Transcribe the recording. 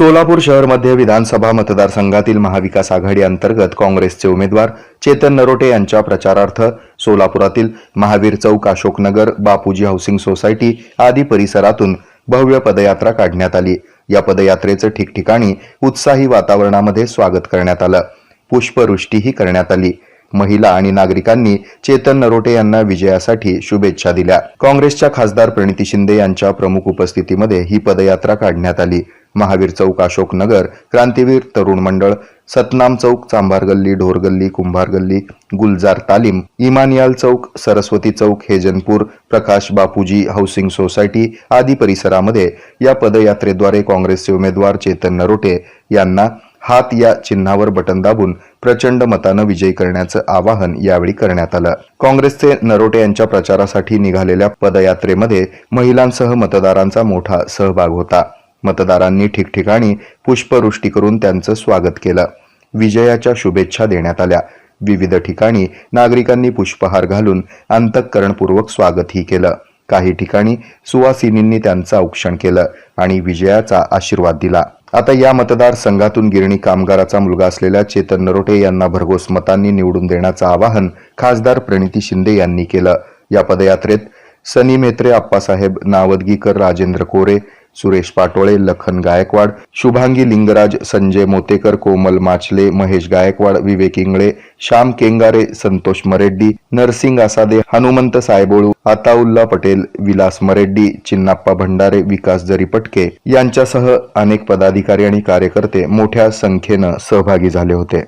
सोलापूर शहरमध्ये विधानसभा मतदारसंघातील महाविकास आघाडी अंतर्गत काँग्रेसचे उमेदवार चेतन नरोटे यांच्या प्रचारार्थ सोलापुरातील महावीर चौक अशोकनगर बापूजी हाऊसिंग सोसायटी आदी परिसरातून भव्य पदयात्रा काढण्यात आली. या पदयात्रेचं ठिकठिकाणी उत्साही वातावरणामध्ये स्वागत करण्यात आलं. पुष्पवृष्टीही करण्यात आली. महिला आणि नागरिकांनी चेतन नरोटे यांना विजयासाठी शुभेच्छा दिल्या. काँग्रेसच्या खासदार प्रणिती शिंदे यांच्या प्रमुख उपस्थितीमध्ये ही पदयात्रा काढण्यात आली. महावीर चौक अशोक नगर क्रांतीवीर तरुण मंडळ सतनाम चौक चांभार गल्ली ढोर गल्ली कुंभार गल्ली गुलजार तालीम इमानियाल चौक सरस्वती चौक हेजनपूर प्रकाश बापूजी हाऊसिंग सोसायटी आदी परिसरामध्ये या पदयात्रेद्वारे काँग्रेसचे उमेदवार चेतन नरोटे यांना हात या चिन्हावर बटन दाबून प्रचंड मतानं विजयी करण्याचं आवाहन यावेळी करण्यात आलं. काँग्रेसचे नरोटे यांच्या प्रचारासाठी निघालेल्या पदयात्रेमध्ये महिलांसह मतदारांचा मोठा सहभाग होता. मतदारांनी ठिकठिकाणी पुष्पवृष्टी करून त्यांचं स्वागत केलं. विजयाच्या शुभेच्छा देण्यात आल्या. विविध ठिकाणी नागरिकांनी पुष्पहार घालून अंतःकरणपूर्वक स्वागतही केलं. काही ठिकाणी सुवासिनींनी त्यांचं औक्षण केलं आणि विजयाचा आशीर्वाद दिला. आता या मतदारसंघातून गिरणी कामगाराचा मुलगा असलेल्या चेतन नरोटे यांना भरघोस मतांनी निवडून देण्याचं आवाहन खासदार प्रणिती शिंदे यांनी केलं. या पदयात्रेत सनी मेत्रे आप्पासाहेब नावदगीकर राजेंद्र कोरे सुरेश पाटोळे लखन गायकवाड शुभांगी लिंगराज संजय मोतेकर कोमल माचले महेश गायकवाड विवेक इंगळे श्याम केंगारे संतोष मरेड्डी नरसिंग आसादे हनुमंत सायबोळू आताउल्ला पटेल विलास मरेड्डी चिन्नाप्पा भंडारे विकास जरी पटके यांच्यासह अनेक पदाधिकारी आणि कार्यकर्ते मोठ्या संख्येनं सहभागी झाले होते.